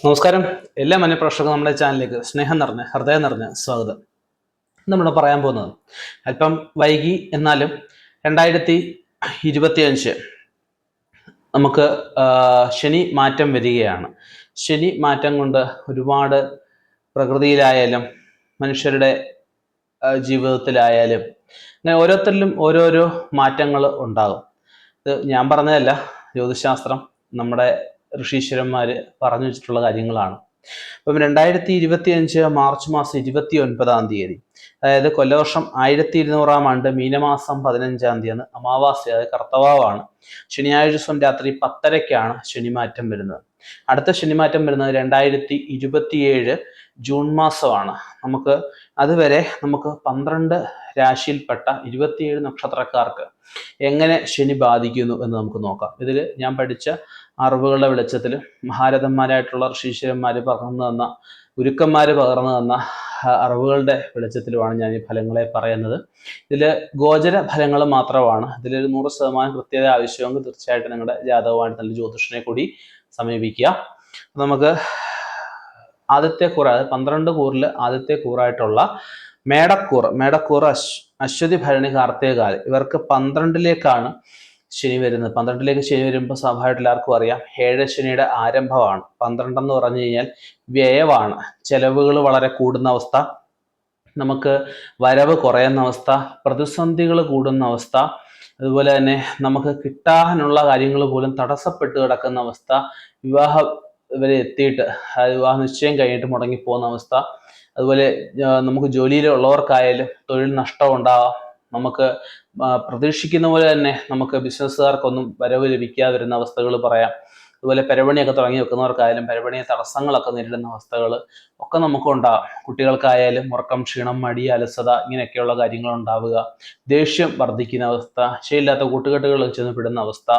നമസ്കാരം. എല്ലാ മനഃപ്രേക്ഷകർക്കും നമ്മുടെ ചാനലിലേക്ക് സ്നേഹം നിറഞ്ഞ ഹൃദയം നിറഞ്ഞ സ്വാഗതം. നമ്മൾ പറയാൻ പോകുന്നത് അല്പം വൈകി എന്നാലും രണ്ടായിരത്തി ഇരുപത്തിയഞ്ച് നമുക്ക് ശനി മാറ്റം വരികയാണ്. ശനി മാറ്റം കൊണ്ട് ഒരുപാട് പ്രകൃതിയിലായാലും മനുഷ്യരുടെ ജീവിതത്തിലായാലും അങ്ങനെ ഓരോരുത്തരിലും ഓരോരോ മാറ്റങ്ങൾ ഉണ്ടാകും. ഇത് ഞാൻ പറഞ്ഞതല്ല ജ്യോതിശാസ്ത്രം നമ്മുടെ ഋഷീശ്വരന്മാർ പറഞ്ഞു വെച്ചിട്ടുള്ള കാര്യങ്ങളാണ്. അപ്പം രണ്ടായിരത്തി ഇരുപത്തി അഞ്ച് മാർച്ച് മാസം ഇരുപത്തി ഒൻപതാം തീയതി അതായത് കൊല്ലവർഷം ആയിരത്തി ഇരുന്നൂറാം ആണ്ട് മീനമാസം പതിനഞ്ചാം തീയതി അമാവാസ്യ അതായത് കർത്തവാവാണ്. ശനിയാഴ്ച ദിവസം രാത്രി പത്തരയ്ക്കാണ് ശനിമാറ്റം വരുന്നത്. അടുത്ത ശനിമാറ്റം വരുന്നത് രണ്ടായിരത്തി ഇരുപത്തിയേഴ് ജൂൺ മാസമാണ്. നമുക്ക് അതുവരെ നമുക്ക് പന്ത്രണ്ട് രാശിയിൽപ്പെട്ട ഇരുപത്തിയേഴ് നക്ഷത്രക്കാർക്ക് എങ്ങനെ ശനി ബാധിക്കുന്നു എന്ന് നമുക്ക് നോക്കാം. ഇതിൽ ഞാൻ പഠിച്ച അറിവുകളുടെ വെളിച്ചത്തിൽ മഹാരഥന്മാരായിട്ടുള്ള ഋഷീശ്വരന്മാർ പകർന്നു തന്ന ഗുരുക്കന്മാർ പകർന്നു തന്ന അറിവുകളുടെ വെളിച്ചത്തിലുമാണ് ഞാൻ ഈ ഫലങ്ങളെ പറയുന്നത്. ഇതിൽ ഗോചര ഫലങ്ങൾ മാത്രമാണ്. ഇതിലൊരു നൂറ് ശതമാനം കൃത്യത ആവശ്യമെങ്കിൽ തീർച്ചയായിട്ടും നിങ്ങളുടെ ജാതകമായിട്ട് നല്ല ജ്യോതിഷനെ കൂടി സമീപിക്കുക. നമുക്ക് ആദ്യത്തെ കൂറ് അതായത് പന്ത്രണ്ട് കൂറിൽ ആദ്യത്തെ കൂറായിട്ടുള്ള മേടക്കൂർ മേടക്കൂർ അശ് അശ്വതി ഭരണി കാർത്തികകാൽ. ഇവർക്ക് പന്ത്രണ്ടിലേക്കാണ് ശനി വരുന്നത് പന്ത്രണ്ടിലേക്ക് ശനി വരുമ്പോൾ സ്വാഭാവികമായിട്ട് എല്ലാവർക്കും അറിയാം. ഏഴ് ശനിയുടെ ആരംഭമാണ്. പന്ത്രണ്ടെന്ന് പറഞ്ഞു കഴിഞ്ഞാൽ വ്യയമാണ്. ചെലവുകൾ വളരെ കൂടുന്ന അവസ്ഥ. നമുക്ക് വരവ് കുറയുന്ന അവസ്ഥ. പ്രതിസന്ധികൾ കൂടുന്ന അവസ്ഥ. അതുപോലെ തന്നെ നമുക്ക് കിട്ടാനുള്ള കാര്യങ്ങൾ പോലും തടസ്സപ്പെട്ട് കിടക്കുന്ന അവസ്ഥ. വിവാഹ വരെ എത്തിയിട്ട് വിവാഹ നിശ്ചയം കഴിഞ്ഞിട്ട് മുടങ്ങി പോകുന്ന അവസ്ഥ. അതുപോലെ നമുക്ക് ജോലിയിലുള്ളവർക്കായാലും തൊഴിൽ നഷ്ടം ഉണ്ടാവാം. നമുക്ക് പ്രതീക്ഷിക്കുന്ന പോലെ തന്നെ നമുക്ക് ബിസിനസ്സുകാർക്കൊന്നും വരവ് ലഭിക്കാതെ വരുന്ന അവസ്ഥകൾ പറയാം. അതുപോലെ പരവണിയൊക്കെ തുടങ്ങി വെക്കുന്നവർക്കായാലും പരവണിയെ തടസ്സങ്ങളൊക്കെ നേരിടുന്ന അവസ്ഥകൾ ഒക്കെ നമുക്ക് ഉണ്ടാകാം കുട്ടികൾക്കായാലും ഉറക്കം ക്ഷീണം മടി അലസത ഇങ്ങനെയൊക്കെയുള്ള കാര്യങ്ങൾ ഉണ്ടാവുക. ദേഷ്യം വർദ്ധിക്കുന്ന അവസ്ഥ ശരിയില്ലാത്ത കൂട്ടുകെട്ടുകൾ ചെന്ന് പെടുന്ന അവസ്ഥ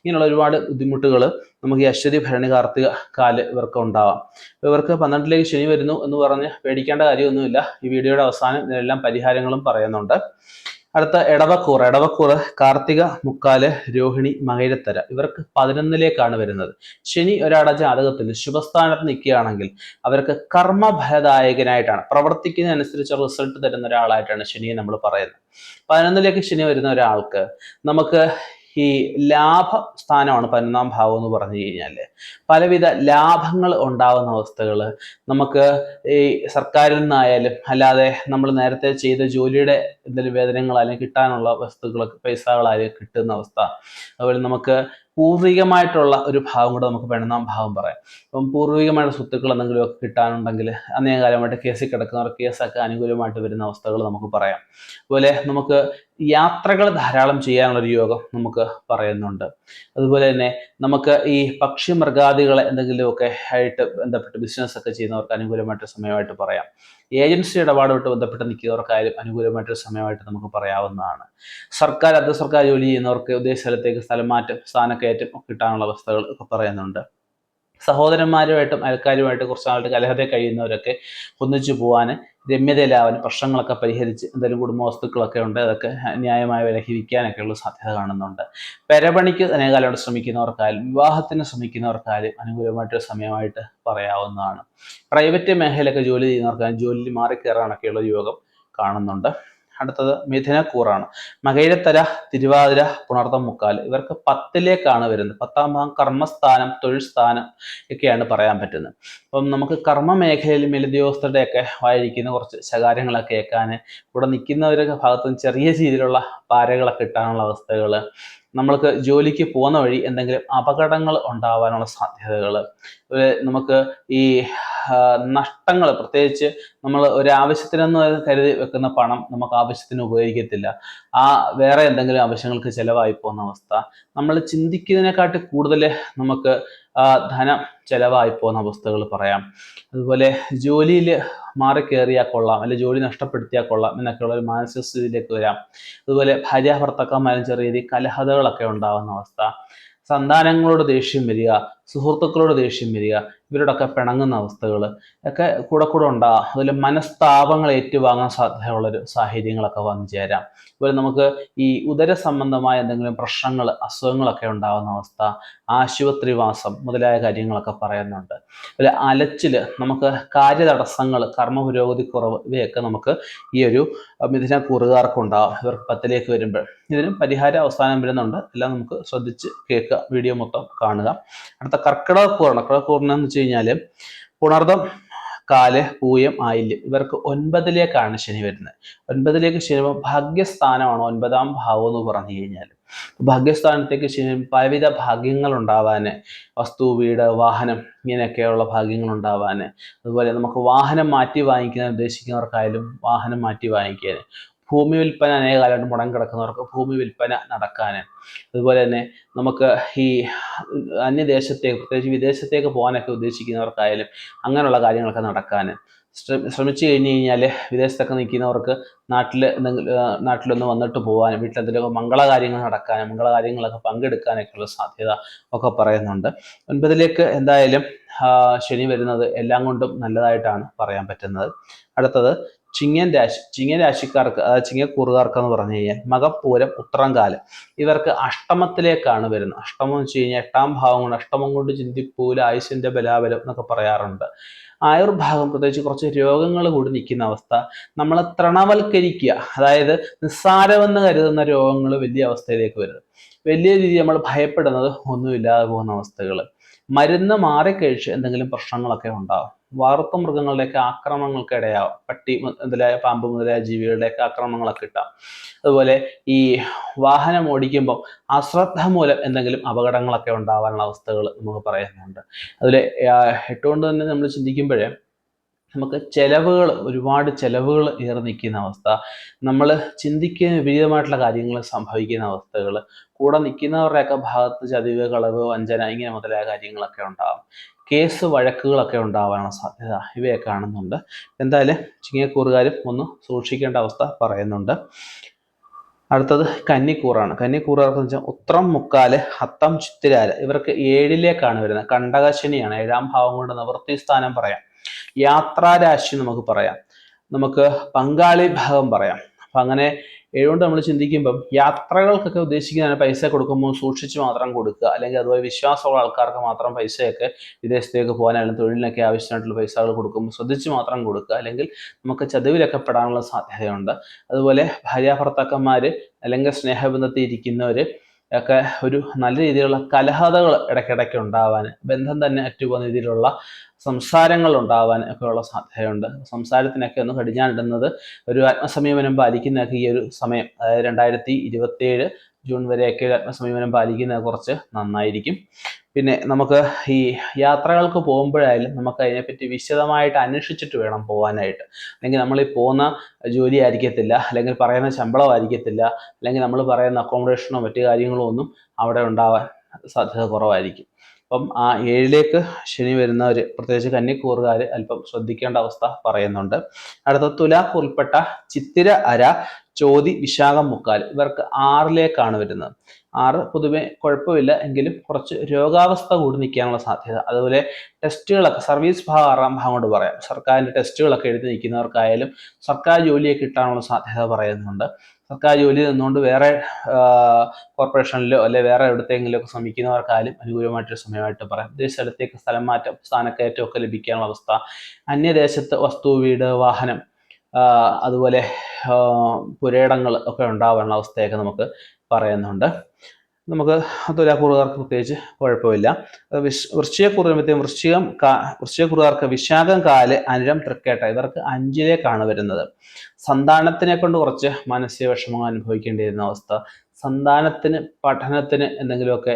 ഇങ്ങനെയുള്ള ഒരുപാട് ബുദ്ധിമുട്ടുകൾ നമുക്ക് ഈ അശ്വതി ഭരണി കാർത്തിക കാൽ ഇവർക്ക് ഉണ്ടാവാം. ഇവർക്ക് പന്ത്രണ്ടിലേക്ക് ശനി വരുന്നു എന്ന് പറഞ്ഞ് പേടിക്കേണ്ട കാര്യമൊന്നുമില്ല. ഈ വീഡിയോയുടെ അവസാനം ഇതിനെല്ലാം പരിഹാരങ്ങളും പറയുന്നുണ്ട്. അടുത്ത എടവക്കൂർ എടവക്കൂർ കാർത്തിക മുക്കാൽ രോഹിണി മകരത്തര ഇവർക്ക് പതിനൊന്നിലേക്കാണ് വരുന്നത്. ശനി ഒരാട ജാതകത്തിൽ ശുഭസ്ഥാനത്ത് നിൽക്കുകയാണെങ്കിൽ അവർക്ക് കർമ്മഫലദായകനായിട്ടാണ് പ്രവർത്തിക്കുന്നതനുസരിച്ച് റിസൾട്ട് തരുന്ന ഒരാളായിട്ടാണ് ശനിയെ നമ്മൾ പറയുന്നത്. പതിനൊന്നിലേക്ക് ശനി വരുന്ന ഒരാൾക്ക് നമുക്ക് ഈ ലാഭ സ്ഥാനമാണ് പതിനൊന്നാം ഭാവം എന്ന് പറഞ്ഞു കഴിഞ്ഞാൽ പലവിധ ലാഭങ്ങൾ ഉണ്ടാകുന്ന അവസ്ഥകൾ നമുക്ക് ഈ സർക്കാരിൽ നിന്നായാലും അല്ലാതെ നമ്മൾ നേരത്തെ ചെയ്ത ജോലിയുടെ എന്തെങ്കിലും വേതനങ്ങൾ കിട്ടാനുള്ള വസ്തുക്കളൊക്കെ പൈസകളായാലും കിട്ടുന്ന അവസ്ഥ. അതുപോലെ നമുക്ക് പൂർവികമായിട്ടുള്ള ഒരു ഭാവം കൂടെ നമുക്ക് പതിനൊന്നാം ഭാവം പറയാം. അപ്പം പൂർവികമായിട്ട് സ്വത്തുക്കൾ എന്തെങ്കിലുമൊക്കെ കിട്ടാനുണ്ടെങ്കിൽ അന്നേ കാലമായിട്ട് കേസിൽ കിടക്കുന്നവർ കേസൊക്കെ അനുകൂലമായിട്ട് വരുന്ന അവസ്ഥകൾ നമുക്ക് പറയാം. അതുപോലെ നമുക്ക് യാത്രകൾ ധാരാളം ചെയ്യാനുള്ളൊരു യോഗം നമുക്ക് പറയുന്നുണ്ട്. അതുപോലെ തന്നെ നമുക്ക് ഈ പക്ഷി മൃഗാദികളെ എന്തെങ്കിലുമൊക്കെ ആയിട്ട് ബന്ധപ്പെട്ട് ബിസിനസ് ഒക്കെ ചെയ്യുന്നവർക്ക് അനുകൂലമായിട്ട് സമയമായിട്ട് പറയാം. ഏജൻസി ഇടപാടുമായിട്ട് ബന്ധപ്പെട്ട് നിൽക്കുന്നവർക്കായാലും അനുകൂലമായിട്ടൊരു സമയമായിട്ട് നമുക്ക് പറയാവുന്നതാണ്. സർക്കാർ അർദ്ധ സർക്കാർ ജോലി ചെയ്യുന്നവർക്ക് ഉദ്ദേശ സ്ഥലത്തേക്ക് സ്ഥലം മാറ്റം സ്ഥാനക്കയറ്റം കിട്ടാനുള്ള അവസ്ഥകൾ ഒക്കെ പറയുന്നുണ്ട്. സഹോദരന്മാരുമായിട്ടും അയൽക്കാരുമായിട്ട് കുറച്ച് നാളായിട്ട് കലഹത്തെ കഴിയുന്നവരൊക്കെ ഒന്നിച്ചു പോകാൻ രമ്യതയിലാവാൻ പ്രശ്നങ്ങളൊക്കെ പരിഹരിച്ച് എന്തെങ്കിലും കുടുംബ വസ്തുക്കളൊക്കെ ഉണ്ട് അതൊക്കെ ന്യായമായ വിലക്ക് വിൽക്കാനൊക്കെയുള്ള സാധ്യത കാണുന്നുണ്ട്. പെരപണിക്ക് അനേകാലം ശ്രമിക്കുന്നവർക്കായാലും വിവാഹത്തിന് ശ്രമിക്കുന്നവർക്കായാലും അനുകൂലമായിട്ടൊരു സമയമായിട്ട് പറയാവുന്നതാണ്. പ്രൈവറ്റ് മേഖലയിലൊക്കെ ജോലി ചെയ്യുന്നവർക്കായാലും ജോലിയിൽ മാറിക്കയറാനൊക്കെയുള്ള യോഗം കാണുന്നുണ്ട്. അടുത്തത് മിഥുനക്കൂറാണ്. മകയിരത്തര തിരുവാതിര പുണർത്തം മുക്കാൽ ഇവർക്ക് പത്തിലേക്കാണ് വരുന്നത്. പത്താം ഭാഗം കർമ്മസ്ഥാനം തൊഴിൽ സ്ഥാനം ഒക്കെയാണ് പറയാൻ പറ്റുന്നത്. അപ്പം നമുക്ക് കർമ്മ മേഖലയിൽ മേലുദ്യോഗസ്ഥരുടെയൊക്കെ വായിരിക്കുന്ന കുറച്ച് ശകാരങ്ങളൊക്കെ കേൾക്കാൻ ഇവിടെ നിൽക്കുന്നവരുടെ ഭാഗത്തുനിന്ന് ചെറിയ രീതിയിലുള്ള പാരകളൊക്കെ കിട്ടാനുള്ള അവസ്ഥകൾ നമ്മൾക്ക് ജോലിക്ക് പോകുന്ന വഴി എന്തെങ്കിലും അപകടങ്ങൾ ഉണ്ടാവാനുള്ള സാധ്യതകൾ നമുക്ക് ഈ നഷ്ടങ്ങൾ പ്രത്യേകിച്ച് നമ്മൾ ഒരു ആവശ്യത്തിനെന്ന് കരുതി വെക്കുന്ന പണം നമുക്ക് ആവശ്യത്തിന് ഉപയോഗിക്കത്തില്ല. ആ വേറെ എന്തെങ്കിലും ആവശ്യങ്ങൾക്ക് ചിലവായി പോകുന്ന അവസ്ഥ. നമ്മൾ ചിന്തിക്കുന്നതിനെക്കാട്ടി കൂടുതൽ നമുക്ക് ധനം ചിലവായി പോകുന്ന അവസ്ഥകൾ പറയാം. അതുപോലെ ജോലിയിൽ മാറി മാറിക്കേറിയാൽ കൊള്ളാം അല്ലെങ്കിൽ ജോലി നഷ്ടപ്പെടുത്തിയാൽ കൊള്ളാം എന്നൊക്കെയുള്ള ഒരു മാനസിക സ്ഥിതിയിലേക്ക് വരാം. അതുപോലെ ഭാര്യ ഭർത്താക്കന്മാരും ചെറിയ രീതിയിൽ കലഹതകളൊക്കെ ഉണ്ടാകുന്ന അവസ്ഥ. സന്താനങ്ങളോട് ദേഷ്യം വരിക സുഹൃത്തുക്കളോട് ദേഷ്യം വരിക ഇവരോടൊക്കെ പിണങ്ങുന്ന അവസ്ഥകൾ ഒക്കെ കൂടെ കൂടെ ഉണ്ടാകാം അതിൽ മനസ്താപങ്ങൾ ഏറ്റുവാങ്ങാൻ സാധ്യതയുള്ളൊരു സാഹചര്യങ്ങളൊക്കെ വന്നു ചേരാം. അതുപോലെ നമുക്ക് ഈ ഉദര സംബന്ധമായ എന്തെങ്കിലും പ്രശ്നങ്ങൾ അസുഖങ്ങളൊക്കെ ഉണ്ടാകുന്ന അവസ്ഥ ആശുപത്രിവാസം മുതലായ കാര്യങ്ങളൊക്കെ പറയുന്നുണ്ട്. അതുപോലെ അലച്ചിൽ നമുക്ക് കാര്യതടസ്സങ്ങൾ കർമ്മ പുരോഗതി കുറവ് ഇവയൊക്കെ നമുക്ക് ഈ ഒരു മിഥുന കൂറുകാർക്കുണ്ടാകും ഇവർക്ക് പത്തിലേക്ക് വരുമ്പോൾ ഇതിനും പരിഹാര അവസാനം വരുന്നുണ്ട്. എല്ലാം നമുക്ക് ശ്രദ്ധിച്ച് കേൾക്കുക വീഡിയോ മൊത്തം കാണുക. അടുത്ത കർക്കിടക കൂറാണ് കർക്കിടക എന്ന് വെച്ച് കഴിഞ്ഞാൽ പുണർദം കാൽ പൂയം ആയില്യം ഇവർക്ക് ഒൻപതിലേക്കാണ് ശനി വരുന്നത്. ഒൻപതിലേക്ക് ശനി ഭാഗ്യസ്ഥാനമാണ് ഒൻപതാം ഭാവം എന്ന് പറഞ്ഞു കഴിഞ്ഞാൽ ഭാഗ്യസ്ഥാനത്തേക്ക് ശനി പലവിധ ഭാഗ്യങ്ങൾ ഉണ്ടാവാൻ വസ്തു വീട് വാഹനം ഇങ്ങനെയൊക്കെയുള്ള ഭാഗ്യങ്ങൾ ഉണ്ടാവാൻ അതുപോലെ നമുക്ക് വാഹനം മാറ്റി വാങ്ങിക്കാൻ ഉദ്ദേശിക്കുന്നവർക്കായാലും വാഹനം മാറ്റി വാങ്ങിക്കാൻ. ഭൂമി വിൽപ്പന അനേക കാലമായിട്ട് മുടങ്ങി കിടക്കുന്നവർക്ക് ഭൂമി വിൽപ്പന നടക്കാൻ അതുപോലെ തന്നെ നമുക്ക് ഈ അന്യദേശത്തേക്ക് പ്രത്യേകിച്ച് വിദേശത്തേക്ക് പോകാനൊക്കെ ഉദ്ദേശിക്കുന്നവർക്കായാലും അങ്ങനെയുള്ള കാര്യങ്ങളൊക്കെ നടക്കാൻ ശ്രമിച്ചു കഴിഞ്ഞു കഴിഞ്ഞാൽ വിദേശത്തൊക്കെ നിൽക്കുന്നവർക്ക് നാട്ടിൽ നാട്ടിലൊന്ന് വന്നിട്ട് പോകാൻ വീട്ടിലെന്തെങ്കിലും മംഗളകാര്യങ്ങൾ നടക്കാനും മംഗളകാര്യങ്ങളൊക്കെ പങ്കെടുക്കാനൊക്കെയുള്ള സാധ്യത ഒക്കെ പറയുന്നുണ്ട്. ഒൻപതിലേക്ക് എന്തായാലും ശനി വരുന്നത് എല്ലാം കൊണ്ടും നല്ലതായിട്ടാണ് പറയാൻ പറ്റുന്നത്. അടുത്തത് ചിങ്ങൻ രാശി ചിങ്ങൻ രാശിക്കാർക്ക് അതായത് ചിങ്ങക്കൂറുകാർക്ക് എന്ന് പറഞ്ഞു കഴിഞ്ഞാൽ മകപ്പൂരം ഉത്രംകാലം ഇവർക്ക് അഷ്ടമത്തിലേക്കാണ് വരുന്നത്. അഷ്ടമം എന്ന് വെച്ച് കഴിഞ്ഞാൽ എട്ടാം ഭാവം കൊണ്ട് അഷ്ടമം കൊണ്ട് ചിന്തിപ്പൂല ആയുസിന്റെ ബലാബലം എന്നൊക്കെ പറയാറുണ്ട്. ആയുർഭാഗം പ്രത്യേകിച്ച് കുറച്ച് രോഗങ്ങൾ കൂടി നിൽക്കുന്ന അവസ്ഥ നമ്മൾ തൃണവൽക്കരിക്കുക അതായത് നിസ്സാരമെന്ന് കരുതുന്ന രോഗങ്ങൾ വലിയ അവസ്ഥയിലേക്ക് വരുന്നത്. വലിയ രീതിയിൽ നമ്മൾ ഭയപ്പെടുന്നത് ഒന്നുമില്ലാതെ പോകുന്ന അവസ്ഥകൾ. മരുന്ന് മാറിക്കഴിച്ച് എന്തെങ്കിലും പ്രശ്നങ്ങളൊക്കെ ഉണ്ടാവും. വളർത്തു മൃഗങ്ങളുടെയൊക്കെ ആക്രമണങ്ങൾക്ക് ഇടയാവും. പട്ടി മുതലായ പാമ്പ് മുതലായ ജീവികളുടെയൊക്കെ ആക്രമണങ്ങളൊക്കെ കിട്ടാം. അതുപോലെ ഈ വാഹനം ഓടിക്കുമ്പോൾ അശ്രദ്ധ മൂലം എന്തെങ്കിലും അപകടങ്ങളൊക്കെ ഉണ്ടാവാനുള്ള അവസ്ഥകൾ നമുക്ക് പറയുന്നുണ്ട്. അതിൽ ഇട്ടുകൊണ്ട് തന്നെ നമ്മൾ ചിന്തിക്കുമ്പോഴേ നമുക്ക് ചിലവുകൾ ഒരുപാട് ചിലവുകൾ ഏറെ നിൽക്കുന്ന അവസ്ഥ നമ്മൾ ചിന്തിക്കുന്ന വിപരീതമായിട്ടുള്ള കാര്യങ്ങൾ സംഭവിക്കുന്ന അവസ്ഥകൾ കൂടെ നിൽക്കുന്നവരുടെയൊക്കെ ഭാഗത്ത് ചതിവ് കളവ് വഞ്ചന ഇങ്ങനെ മുതലായ കാര്യങ്ങളൊക്കെ ഉണ്ടാകും കേസ് വഴക്കുകളൊക്കെ ഉണ്ടാവാനുള്ള സാധ്യത ഇവയെ കാണുന്നുണ്ട്. എന്തായാലും ചിങ്ങക്കൂറുകാരും ഒന്ന് സൂക്ഷിക്കേണ്ട അവസ്ഥ പറയുന്നുണ്ട്. അടുത്തത് കന്നിക്കൂറാണ്. കന്നിക്കൂറുകാർക്ക് വെച്ചാൽ ഉത്രം മുക്കാൽ അത്തം ചിത്തിരാൽ ഇവർക്ക് ഏഴിലേക്കാണ് വരുന്നത്. കണ്ടകശനിയാണ് ഏഴാം ഭാവം കൊണ്ട് നിവൃത്തി സ്ഥാനം പറയാം. യാത്രാരാശി നമുക്ക് പറയാം. നമുക്ക് പങ്കാളി ഭാഗം പറയാം. അപ്പൊ അങ്ങനെ ഏഴുകൊണ്ട് നമ്മൾ ചിന്തിക്കുമ്പം യാത്രകൾക്കൊക്കെ ഉദ്ദേശിക്കുന്ന പൈസ കൊടുക്കുമ്പോൾ സൂക്ഷിച്ച് മാത്രം കൊടുക്കുക. അല്ലെങ്കിൽ അതുപോലെ വിശ്വാസമുള്ള ആൾക്കാർക്ക് മാത്രം പൈസയൊക്കെ വിദേശത്തേക്ക് പോകാനായാലും തൊഴിലിനൊക്കെ ആവശ്യമായിട്ടുള്ള പൈസകൾ കൊടുക്കുമ്പോൾ ശ്രദ്ധിച്ച് മാത്രം കൊടുക്കുക. അല്ലെങ്കിൽ നമുക്ക് ചതിവിലൊക്കെ പെടാനുള്ള സാധ്യതയുണ്ട്. അതുപോലെ ഭാര്യാഭർത്താക്കന്മാർ അല്ലെങ്കിൽ സ്നേഹബന്ധത്തിൽ ഇരിക്കുന്നവർ ഒക്കെ ഒരു നല്ല രീതിയിലുള്ള കലഹതകൾ ഇടയ്ക്കിടയ്ക്ക് ഉണ്ടാവാൻ ബന്ധം തന്നെ അറ്റുപോകുന്ന രീതിയിലുള്ള സംസാരങ്ങൾ ഉണ്ടാവാൻ ഒക്കെ ഉള്ള സാധ്യതയുണ്ട്. സംസാരത്തിനൊക്കെ ഒന്ന് കടിഞ്ഞാണിടുന്നത് ഒരു ആത്മസമീപനം പാലിക്കുന്നതൊക്കെ ഈ ഒരു സമയം അതായത് രണ്ടായിരത്തി ഇരുപത്തിയേഴ് ജൂൺ വരെയൊക്കെ ആത്മസമീപനം പാലിക്കുന്നത് കുറച്ച് നന്നായിരിക്കും. പിന്നെ നമുക്ക് ഈ യാത്രകൾക്ക് പോകുമ്പോഴായാലും നമുക്ക് അതിനെപ്പറ്റി വിശദമായിട്ട് അന്വേഷിച്ചിട്ട് വേണം പോകാനായിട്ട് അല്ലെങ്കിൽ നമ്മൾ ഈ പോകുന്ന ജോലി ആയിരിക്കത്തില്ല അല്ലെങ്കിൽ പറയുന്ന ശമ്പളം ആയിരിക്കത്തില്ല അല്ലെങ്കിൽ നമ്മൾ പറയുന്ന അക്കോമഡേഷനോ മറ്റു കാര്യങ്ങളോ ഒന്നും അവിടെ ഉണ്ടാവാൻ സാധ്യത കുറവായിരിക്കും. അപ്പം ആ ഏഴിലേക്ക് ശനി വരുന്നവർ പ്രത്യേകിച്ച് കന്നിക്കൂറുകാർ അല്പം ശ്രദ്ധിക്കേണ്ട അവസ്ഥ പറയുന്നുണ്ട്. അടുത്ത തുലാക്കൂറിൽപ്പെട്ട ചിത്തിര അര ചോതി വിശാഖം മുക്കാൽ ഇവർക്ക് ആറിലേക്കാണ് വരുന്നത്. ആറ് പൊതുവെ കുഴപ്പമില്ല. എങ്കിലും കുറച്ച് രോഗാവസ്ഥ കൂടി നിൽക്കാനുള്ള സാധ്യത. അതുപോലെ ടെസ്റ്റുകളൊക്കെ സർവീസ് ഭാഗം ആറാം ഭാഗം കൊണ്ട് പറയാം. സർക്കാരിന്റെ ടെസ്റ്റുകളൊക്കെ എഴുതി നിൽക്കുന്നവർക്കായാലും സർക്കാർ ജോലിയെ കിട്ടാനുള്ള സാധ്യത പറയുന്നുണ്ട്. സർക്കാർ ജോലി നിന്നുകൊണ്ട് വേറെ കോർപ്പറേഷനിലോ അല്ലെ വേറെ എവിടത്തെങ്കിലും ഒക്കെ ശ്രമിക്കുന്നവർക്കായാലും അനുകൂലമായിട്ടൊരു സമയമായിട്ട് പറയാം. വിദേശ സ്ഥലത്തേക്ക് സ്ഥലം മാറ്റം സ്ഥാനക്കയറ്റം ഒക്കെ ലഭിക്കാനുള്ള അവസ്ഥ. അന്യദേശത്ത് വസ്തു വീട് വാഹനം അതുപോലെ പുരയിടങ്ങൾ ഒക്കെ ഉണ്ടാവാനുള്ള അവസ്ഥയൊക്കെ നമുക്ക് പറയുന്നുണ്ട്. നമുക്ക് തുലാക്കൂറുകാർക്ക് പ്രത്യേകിച്ച് കുഴപ്പമില്ല. വൃശ്ചികക്കൂറ് വരുമ്പോഴത്തേക്കും വൃശ്ചികം കാ വൃശ്ചികക്കൂറുകാർക്ക് വിശാഖം കാൽ അനിരം തൃക്കേട്ട ഇവർക്ക് അഞ്ചിലേക്കാണ് വരുന്നത്. സന്താനത്തിനെ കൊണ്ട് കുറച്ച് മാനസിക വിഷമങ്ങൾ അനുഭവിക്കേണ്ടി വരുന്ന അവസ്ഥ. സന്താനത്തിന് പഠനത്തിന് എന്തെങ്കിലുമൊക്കെ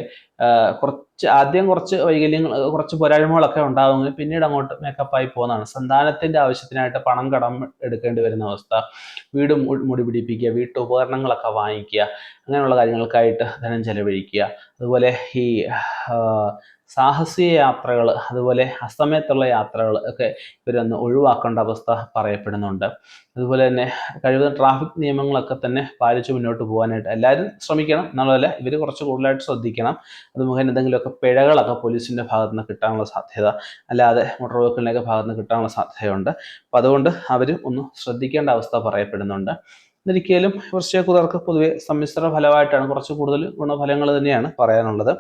കുറച്ച് ആദ്യം കുറച്ച് വൈകല്യങ്ങൾ കുറച്ച് പോരായ്മകളൊക്കെ ഉണ്ടാകുമെങ്കിൽ പിന്നീട് അങ്ങോട്ട് മേക്കപ്പ് ആയി പോകുന്നതാണ്. സന്താനത്തിന്റെ ആവശ്യത്തിനായിട്ട് പണം കടം എടുക്കേണ്ടി വരുന്ന അവസ്ഥ വീട് മുടി പിടിപ്പിക്കുക വീട്ടുപകരണങ്ങളൊക്കെ വാങ്ങിക്കുക അങ്ങനെയുള്ള കാര്യങ്ങൾക്കായിട്ട് ധനം ചെലവഴിക്കുക. അതുപോലെ ഈ സാഹസിക യാത്രകൾ അതുപോലെ അസമയത്തുള്ള യാത്രകൾ ഒക്കെ ഇവരൊന്ന് ഒഴിവാക്കേണ്ട അവസ്ഥ പറയപ്പെടുന്നുണ്ട്. അതുപോലെ തന്നെ കഴിവതും ട്രാഫിക് നിയമങ്ങളൊക്കെ തന്നെ പാലിച്ച് മുന്നോട്ട് പോകാനായിട്ട് എല്ലാവരും ശ്രമിക്കണം. എന്നുള്ളതല്ല ഇവർ കുറച്ച് കൂടുതലായിട്ട് ശ്രദ്ധിക്കണം. അത് മുഖേന എന്തെങ്കിലുമൊക്കെ പിഴകളൊക്കെ പോലീസിന്റെ ഭാഗത്തു നിന്ന് കിട്ടാനുള്ള സാധ്യത അല്ലാതെ മോട്ടോർ വെഹിക്കിളിന്റെയൊക്കെ ഭാഗത്ത് നിന്ന് കിട്ടാനുള്ള സാധ്യതയുണ്ട്. അപ്പം അതുകൊണ്ട് അവർ ഒന്ന് ശ്രദ്ധിക്കേണ്ട അവസ്ഥ പറയപ്പെടുന്നുണ്ട്. എന്നിരിക്കലും വൃശ്ചികക്കുതിർക്ക് പൊതുവെ സമ്മിശ്ര ഫലമായിട്ടാണ് കുറച്ച് കൂടുതൽ ഗുണഫലങ്ങൾ തന്നെയാണ് പറയാനുള്ളത്.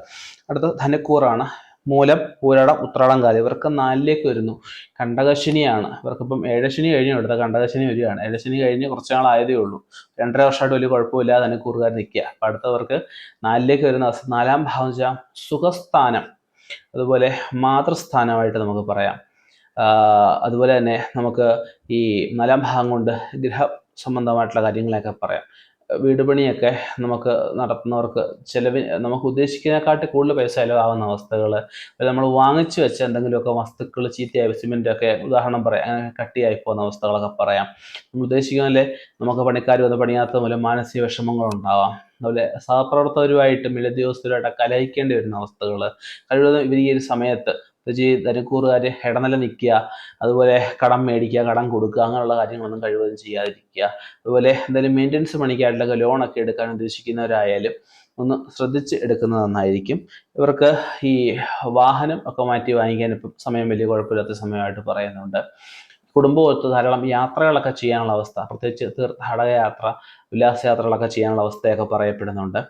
അടുത്ത ധനക്കൂറാണ്. മൂലം പൂരടം ഉത്രാടം കാലം ഇവർക്ക് നാലിലേക്ക് വരുന്നു. കണ്ടകശനിയാണ്. ഇവർക്കിപ്പം ഏഴശനി കഴിഞ്ഞു എടുത്ത കണ്ടകശനി വരികയാണ്. ഏഴശനി കഴിഞ്ഞ് കുറച്ച് നാളായതേ ഉള്ളൂ. രണ്ടര വർഷമായിട്ട് വലിയ കുഴപ്പമില്ലാതെ തന്നെ കൂറുകാർ നിൽക്കുക. അപ്പം അടുത്തവർക്ക് നാലിലേക്ക് വരുന്ന നാലാം ഭാവം വെച്ചാൽ സുഖസ്ഥാനം. അതുപോലെ മാതൃസ്ഥാനമായിട്ട് നമുക്ക് പറയാം. അതുപോലെ തന്നെ നമുക്ക് ഈ നാലാം ഭാഗം കൊണ്ട് ഗ്രഹ സംബന്ധമായിട്ടുള്ള കാര്യങ്ങളൊക്കെ പറയാം. വീട് പണിയൊക്കെ നമുക്ക് നടത്തുന്നവർക്ക് ചിലവ് നമുക്ക് ഉദ്ദേശിക്കുന്നതിനെക്കാട്ടി കൂടുതൽ പൈസ ചിലവാകുന്ന അവസ്ഥകൾ നമ്മൾ വാങ്ങിച്ചു വെച്ച എന്തെങ്കിലുമൊക്കെ വസ്തുക്കൾ ചീത്തയായി സിമെന്റൊക്കെ ഉദാഹരണം പറയാം അങ്ങനെ കട്ടിയായി പോകുന്ന അവസ്ഥകളൊക്കെ പറയാം. നമ്മൾ ഉദ്ദേശിക്കുന്നതിലെ നമുക്ക് പണിക്കാർ വന്ന് പണിയാത്ത മൂലം മാനസിക വിഷമങ്ങളുണ്ടാവാം. അതുപോലെ സഹപ്രവർത്തകരുമായിട്ട് മേലുദ്യോഗസ്ഥരുമായിട്ട് കലഹിക്കേണ്ടി വരുന്ന അവസ്ഥകൾ കഴിവതും ഇവർ ഈ ഒരു സമയത്ത് പ്രത്യേകിച്ച് ധനക്കൂറുകാർ ഇടനില നിൽക്കുക അതുപോലെ കടം മേടിക്കുക കടം കൊടുക്കുക അങ്ങനെയുള്ള കാര്യങ്ങളൊന്നും കഴിവതും ചെയ്യാതിരിക്കുക. അതുപോലെ എന്തായാലും മെയിന്റനൻസ് പണിക്കായിട്ടൊക്കെ ലോണൊക്കെ എടുക്കാൻ ഉദ്ദേശിക്കുന്നവരായാലും ഒന്ന് ശ്രദ്ധിച്ച് എടുക്കുന്നത് നന്നായിരിക്കും. ഇവർക്ക് ഈ വാഹനം ഒക്കെ മാറ്റി വാങ്ങിക്കാൻ ഇപ്പം സമയം വലിയ കുഴപ്പമില്ലാത്ത സമയമായിട്ട് പറയുന്നുണ്ട്. കുടുംബമൊത്ത് ധാരാളം യാത്രകളൊക്കെ ചെയ്യാനുള്ള അവസ്ഥ പ്രത്യേകിച്ച് തീർത്ഥാടക യാത്ര ഉല്ലാസയാത്രകളൊക്കെ ചെയ്യാനുള്ള അവസ്ഥയൊക്കെ പറയപ്പെടുന്നുണ്ട്.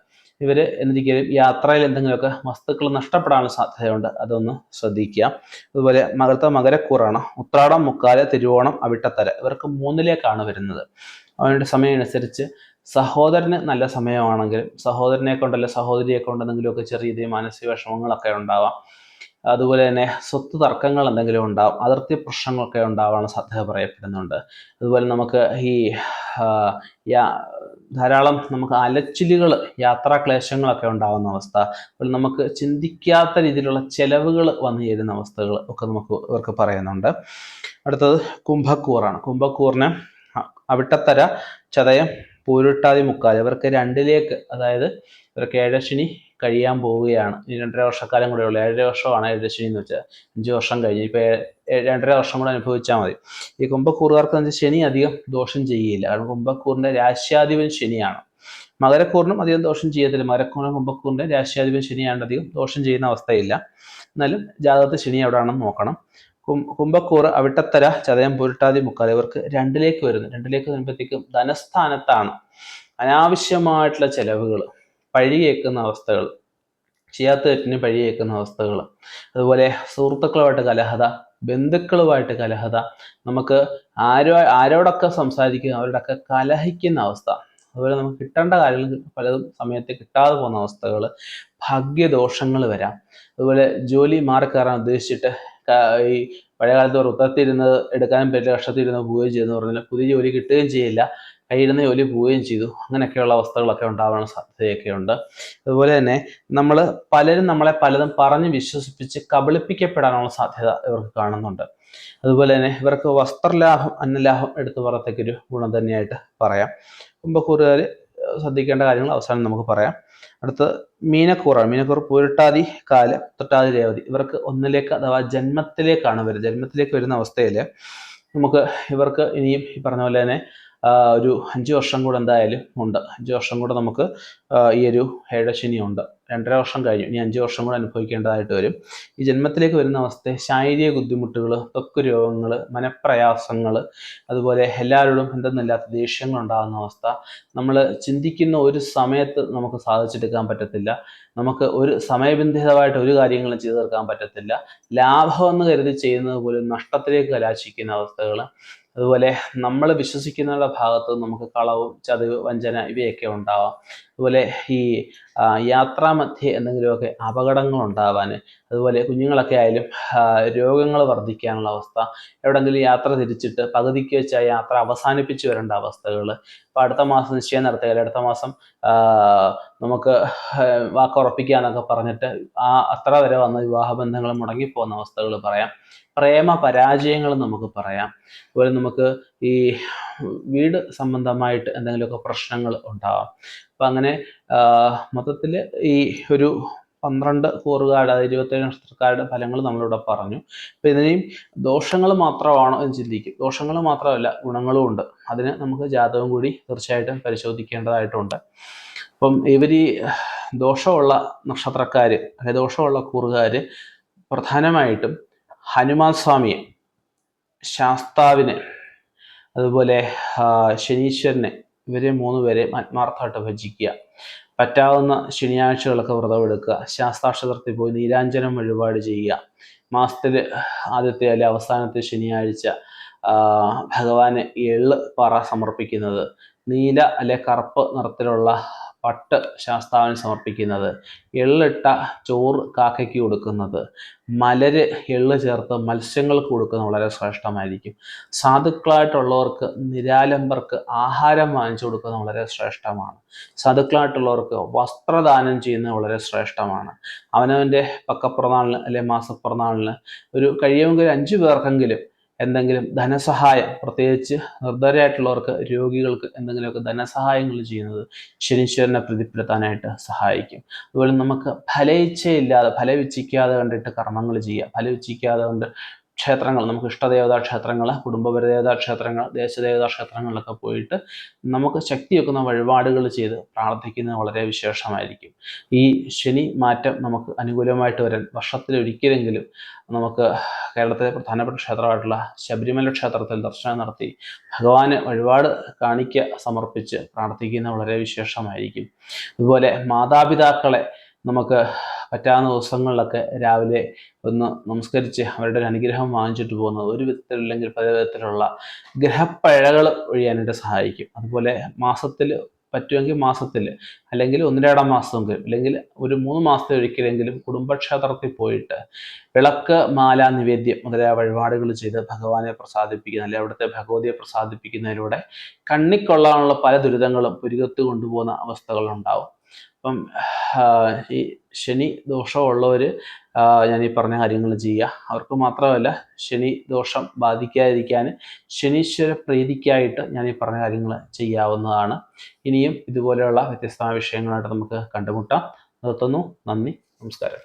ഇവർ എന്തൊരിക്കലും യാത്രയിൽ എന്തെങ്കിലുമൊക്കെ വസ്തുക്കൾ നഷ്ടപ്പെടാനുള്ള സാധ്യതയുണ്ട്. അതൊന്ന് ശ്രദ്ധിക്കുക. അതുപോലെ മകർത്ത മകരക്കൂറാണ്. ഉത്രാടം മുക്കാല തിരുവോണം അവിട്ടത്തര ഇവർക്ക് മൂന്നിലേക്കാണ് വരുന്നത്. അവരുടെ സമയം അനുസരിച്ച് സഹോദരന് നല്ല സമയമാണെങ്കിലും സഹോദരനെ കൊണ്ടല്ല സഹോദരിയെ കൊണ്ട് എന്തെങ്കിലുമൊക്കെ ചെറിയ മാനസിക വിഷമങ്ങളൊക്കെ ഉണ്ടാവാം. അതുപോലെ തന്നെ സ്വത്ത് തർക്കങ്ങൾ എന്തെങ്കിലും ഉണ്ടാവും. അതിർത്തി പ്രശ്നങ്ങളൊക്കെ ഉണ്ടാവാൻ സാധ്യത പറയപ്പെടുന്നുണ്ട്. അതുപോലെ നമുക്ക് ഈ ധാരാളം നമുക്ക് അലച്ചിലുകൾ യാത്രാക്ലേശങ്ങളൊക്കെ ഉണ്ടാകുന്ന അവസ്ഥ. അപ്പോൾ നമുക്ക് ചിന്തിക്കാത്ത രീതിയിലുള്ള ചെലവുകൾ വന്നു ചേരുന്ന അവസ്ഥകൾ ഒക്കെ നമുക്ക് ഇവർക്ക് പറയുന്നുണ്ട്. അടുത്തത് കുംഭക്കൂറാണ്. കുംഭക്കൂറിന് അവിട്ടത്തര ചതയം പൂരുട്ടാതി മുക്കാൽ ഇവർക്ക് രണ്ടിലേക്ക് അതായത് ഇവർക്ക് ഏഴശനി കഴിയാൻ പോവുകയാണ്. ഇനി രണ്ടര വർഷക്കാലം കൂടെ ഉള്ളൂ. ഏഴര വർഷമാണ് ഏകദേശം എന്ന് വെച്ചാൽ. അഞ്ച് വർഷം കഴിഞ്ഞ്. ഇപ്പോൾ രണ്ടര വർഷം കൂടെ അനുഭവിച്ചാൽ മതി. ഈ കുംഭക്കൂറുകാർക്ക് എന്ന് വെച്ചാൽ ശനി അധികം ദോഷം ചെയ്യില്ല. കാരണം കുംഭക്കൂറിന്റെ രാശ്യാധിപൻ ശനിയാണ്. മകരക്കൂറിനും അധികം ദോഷം ചെയ്യത്തില്ല. മകരക്കൂറിനും കുംഭക്കൂറിന്റെ രാശ്യാധിപൻ ശനിയാണ് അധികം ദോഷം ചെയ്യുന്ന അവസ്ഥയില്ല. എന്നാലും ജാതകത്തിൽ ശനി എവിടെയാണെന്ന് നോക്കണം. കുംഭക്കൂറ് അവിട്ടത്തര ചതയം പുരുട്ടാതി മുക്കാൽ ഇവർക്ക് രണ്ടിലേക്ക് വരുന്നു. രണ്ടിലേക്ക് വരുമ്പോഴത്തേക്കും ധനസ്ഥാനത്താണ് അനാവശ്യമായിട്ടുള്ള ചെലവുകൾ പഴിയേക്കുന്ന അവസ്ഥകൾ ചെയ്യാത്ത തെറ്റിന് പഴിയേക്കുന്ന അവസ്ഥകൾ. അതുപോലെ സുഹൃത്തുക്കളുമായിട്ട് കലഹത ബന്ധുക്കളുമായിട്ട് കലഹത നമുക്ക് ആരോ ആരോടൊക്കെ സംസാരിക്കുന്ന അവരോടൊക്കെ കലഹിക്കുന്ന അവസ്ഥ. അതുപോലെ നമുക്ക് കിട്ടേണ്ട കാര്യങ്ങൾ പലതും സമയത്ത് കിട്ടാതെ പോകുന്ന അവസ്ഥകൾ ഭാഗ്യദോഷങ്ങൾ വരാം. അതുപോലെ ജോലി മാറി കയറാൻ ഉദ്ദേശിച്ചിട്ട് ഈ പഴയകാലത്ത് കാലത്ത് വൃത്തത്തിരുന്നത് എടുക്കാനും പറ്റില്ല കഷ്ടത്തിരുന്ന് പോവുകയും ചെയ്യുന്നു പറഞ്ഞാൽ പുതിയ ജോലി കിട്ടുകയും ചെയ്യില്ല. കയ്യിരുന്ന ജോലി പോവുകയും ചെയ്തു. അങ്ങനെയൊക്കെയുള്ള അവസ്ഥകളൊക്കെ ഉണ്ടാവാൻ സാധ്യതയൊക്കെ ഉണ്ട് അതുപോലെ തന്നെ നമ്മൾ പലരും നമ്മളെ പലതും പറഞ്ഞ് വിശ്വസിപ്പിച്ച് കബളിപ്പിക്കപ്പെടാനുള്ള സാധ്യത ഇവർക്ക് കാണുന്നുണ്ട്. അതുപോലെ തന്നെ ഇവർക്ക് വസ്ത്രലാഭം അന്നലാഭം എടുത്തു ഒരു ഗുണം തന്നെയായിട്ട് പറയാം. കുംഭക്കൂറുകാർ ശ്രദ്ധിക്കേണ്ട കാര്യങ്ങൾ അവസാനം നമുക്ക് പറയാം. അടുത്ത മീനക്കൂറാണ്. മീനക്കൂർ പുരട്ടാതി കാല തൊട്ടാതി രേവതി. ഇവർക്ക് ഒന്നിലേക്ക് അഥവാ ജന്മത്തിലേക്കാണ് വരുന്നത് ജന്മത്തിലേക്ക് വരുന്ന അവസ്ഥയിൽ നമുക്ക് ഇവർക്ക് ഇനിയും ഈ പറഞ്ഞ പോലെ തന്നെ ഒരു അഞ്ച് വർഷം കൂടെ എന്തായാലും ഉണ്ട്. അഞ്ച് വർഷം കൂടെ നമുക്ക് ഈ ഒരു ഉണ്ട്. രണ്ടര വർഷം കഴിഞ്ഞു. ഇനി അഞ്ച് വർഷം കൂടെ അനുഭവിക്കേണ്ടതായിട്ട് വരും. ഈ ജന്മത്തിലേക്ക് വരുന്ന അവസ്ഥ ശാരീരിക ബുദ്ധിമുട്ടുകൾ ത്വക്ക് രോഗങ്ങൾ മനപ്രയാസങ്ങൾ അതുപോലെ എല്ലാവരോടും എന്തെന്നില്ലാത്ത ദേഷ്യങ്ങൾ ഉണ്ടാകുന്ന അവസ്ഥ നമ്മൾ ചിന്തിക്കുന്ന ഒരു സമയത്ത് നമുക്ക് സാധിച്ചെടുക്കാൻ പറ്റത്തില്ല. നമുക്ക് ഒരു സമയബന്ധിതമായിട്ട് ഒരു കാര്യങ്ങളും ചെയ്തു തീർക്കാൻ പറ്റത്തില്ല. ലാഭം എന്ന് കരുതി ചെയ്യുന്നത് പോലും നഷ്ടത്തിലേക്ക് കലാശിക്കുന്ന അവസ്ഥകൾ അതുപോലെ നമ്മൾ വിശ്വസിക്കുന്നവരുടെ ഭാഗത്ത് നമുക്ക് കളവും ചതിവ് വഞ്ചന ഇവയൊക്കെ ഉണ്ടാവാം. അതുപോലെ ഈ യാത്രാമധ്യേ എന്തെങ്കിലുമൊക്കെ അപകടങ്ങൾ ഉണ്ടാവാൻ അതുപോലെ കുഞ്ഞുങ്ങളൊക്കെ ആയാലും രോഗങ്ങൾ വർദ്ധിക്കാനുള്ള അവസ്ഥ എവിടെങ്കിലും യാത്ര തിരിച്ചിട്ട് പകുതിക്ക് വെച്ച് ആ യാത്ര അവസാനിപ്പിച്ച് വരേണ്ട അവസ്ഥകൾ. അപ്പോൾ അടുത്ത മാസം നിശ്ചയം നടത്തുക അടുത്ത മാസം നമുക്ക് വാക്കുറപ്പിക്കുക എന്നൊക്കെ പറഞ്ഞിട്ട് ആ അത്ര വരെ വന്ന വിവാഹബന്ധങ്ങൾ മുടങ്ങിപ്പോകുന്ന അവസ്ഥകൾ പറയാം. പ്രേമ പരാജയങ്ങൾ നമുക്ക് പറയാം. അതുപോലെ നമുക്ക് ഈ വീട് സംബന്ധമായിട്ട് എന്തെങ്കിലുമൊക്കെ പ്രശ്നങ്ങൾ ഉണ്ടാവാം. അപ്പം അങ്ങനെ മൊത്തത്തിൽ ഈ ഒരു പന്ത്രണ്ട് കൂറുകാരുടെ അതായത് ഇരുപത്തേഴ് നക്ഷത്രക്കാരുടെ ഫലങ്ങൾ നമ്മളിവിടെ പറഞ്ഞു. അപ്പം ഇതിനെയും ദോഷങ്ങൾ മാത്രമാണോ എന്ന് ചിന്തിക്കും. ദോഷങ്ങൾ മാത്രമല്ല ഗുണങ്ങളും ഉണ്ട്. അതിന് നമുക്ക് ജാതകം കൂടി തീർച്ചയായിട്ടും പരിശോധിക്കേണ്ടതായിട്ടുണ്ട്. അപ്പം ഇവർ ഈ ദോഷമുള്ള നക്ഷത്രക്കാർ അല്ലെ ദോഷമുള്ള കൂറുകാർ പ്രധാനമായിട്ടും ഹനുമാൻ സ്വാമിയെ ശാസ്താവിനെ അതുപോലെ ശനീശ്വരനെ ഇവരെ മൂന്ന് പേരെ ആത്മാർത്ഥമായിട്ട് ഭജിക്കുക. പറ്റാവുന്ന ശനിയാഴ്ചകളൊക്കെ വ്രതമെടുക്കുക ശാസ്താക്ഷത്രത്തിൽ പോയി നീരാഞ്ജനം വഴിപാട് ചെയ്യുക. മാസത്തിൽ ആദ്യത്തെ അല്ലെ അവസാനത്തെ ശനിയാഴ്ച ഭഗവാന് എള്ള് പറ സമർപ്പിക്കുന്നത്. നീല അല്ലെ കറുപ്പ് നിറത്തിലുള്ള പട്ട് ശാസ്താവിന് സമർപ്പിക്കുന്നത്. എള്ളിട്ട ചോറ് കാക്കയ്ക്ക് കൊടുക്കുന്നത്. മലര് എള്ള് ചേർത്ത് മത്സ്യങ്ങൾക്ക് കൊടുക്കുന്നത് വളരെ ശ്രേഷ്ഠമായിരിക്കും. സാധുക്കളായിട്ടുള്ളവർക്ക് നിരാലംബർക്ക് ആഹാരം വാങ്ങിച്ചു കൊടുക്കുന്നത് വളരെ ശ്രേഷ്ഠമാണ്. സാധുക്കളായിട്ടുള്ളവർക്ക് വസ്ത്രദാനം ചെയ്യുന്നത് വളരെ ശ്രേഷ്ഠമാണ്. അവനവന്റെ പക്കപ്പിറന്നാളിന് അല്ലെ മാസപ്പിറന്നാളിന് ഒരു കഴിയുമെങ്കിൽ അഞ്ചു പേർക്കെങ്കിലും എന്തെങ്കിലും ധനസഹായം പ്രത്യേകിച്ച് നിർദ്ധരായിട്ടുള്ളവർക്ക് രോഗികൾക്ക് എന്തെങ്കിലുമൊക്കെ ധനസഹായങ്ങൾ ചെയ്യുന്നത് ശനീശ്വരനെ പ്രതിപ്പെടുത്താനായിട്ട് സഹായിക്കും. അതുപോലെ നമുക്ക് ഫലയിച്ചയില്ലാതെ ഫലവിച്ചിക്കാതെ കണ്ടിട്ട് കർമ്മങ്ങൾ ചെയ്യുക ഫലവിച്ചിക്കാതെ കൊണ്ട് ക്ഷേത്രങ്ങൾ നമുക്ക് ഇഷ്ടദേവതാ ക്ഷേത്രങ്ങൾ കുടുംബപരദേവതാ ക്ഷേത്രങ്ങൾ ദേശദേവതാ ക്ഷേത്രങ്ങളിലൊക്കെ പോയിട്ട് നമുക്ക് ശക്തി വെക്കുന്ന വഴിപാടുകൾ ചെയ്ത് പ്രാർത്ഥിക്കുന്നത് വളരെ വിശേഷമായിരിക്കും. ഈ ശനി മാറ്റം നമുക്ക് അനുകൂലമായിട്ട് വരാൻ വർഷത്തിലൊരിക്കലെങ്കിലും നമുക്ക് കേരളത്തിലെ പ്രധാനപ്പെട്ട ക്ഷേത്രമായിട്ടുള്ള ശബരിമല ക്ഷേത്രത്തിൽ ദർശനം നടത്തി ഭഗവാന് വഴിപാട് കാണിക്ക സമർപ്പിച്ച് പ്രാർത്ഥിക്കുന്ന വളരെ വിശേഷമായിരിക്കും. അതുപോലെ മാതാപിതാക്കളെ നമുക്ക് പറ്റാവുന്ന ദിവസങ്ങളിലൊക്കെ രാവിലെ ഒന്ന് നമസ്കരിച്ച് അവരുടെ ഒരു അനുഗ്രഹം വാങ്ങിച്ചിട്ട് പോകുന്നത് ഒരു വിധത്തിലല്ലെങ്കിൽ പല വിധത്തിലുള്ള ഗ്രഹപ്പഴകൾ ഒഴിയാനായിട്ട് സഹായിക്കും. അതുപോലെ മാസത്തിൽ പറ്റുമെങ്കിൽ മാസത്തിൽ അല്ലെങ്കിൽ ഒന്നിരടം മാസമെങ്കിൽ അല്ലെങ്കിൽ ഒരു മൂന്ന് മാസത്തെ ഒരിക്കലെങ്കിലും കുടുംബക്ഷേത്രത്തിൽ പോയിട്ട് വിളക്ക് മാല നിവേദ്യം മുതലായ വഴിപാടുകൾ ചെയ്ത് ഭഗവാനെ പ്രസാദിപ്പിക്കുന്ന അല്ലെങ്കിൽ അവിടുത്തെ ഭഗവതിയെ പ്രസാദിപ്പിക്കുന്നതിലൂടെ കണ്ണിക്കൊള്ളാനുള്ള പല ദുരിതങ്ങളും പുരികത്ത് കൊണ്ടുപോകുന്ന അവസ്ഥകളുണ്ടാവും. അപ്പം ഈ ശനി ദോഷമുള്ളവർ ഞാൻ ഈ പറഞ്ഞ കാര്യങ്ങൾ ചെയ്യുക. അവർക്ക് മാത്രമല്ല ശനി ദോഷം ബാധിക്കാതിരിക്കാൻ ശനീശ്വര പ്രീതിക്കായിട്ട് ഞാൻ ഈ പറഞ്ഞ കാര്യങ്ങൾ ചെയ്യാവുന്നതാണ്. ഇനിയും ഇതുപോലെയുള്ള വ്യത്യസ്തമായ വിഷയങ്ങളായിട്ട് നമുക്ക് കണ്ടുമുട്ടാം. നിർത്തുന്നു. നന്ദി. നമസ്കാരം.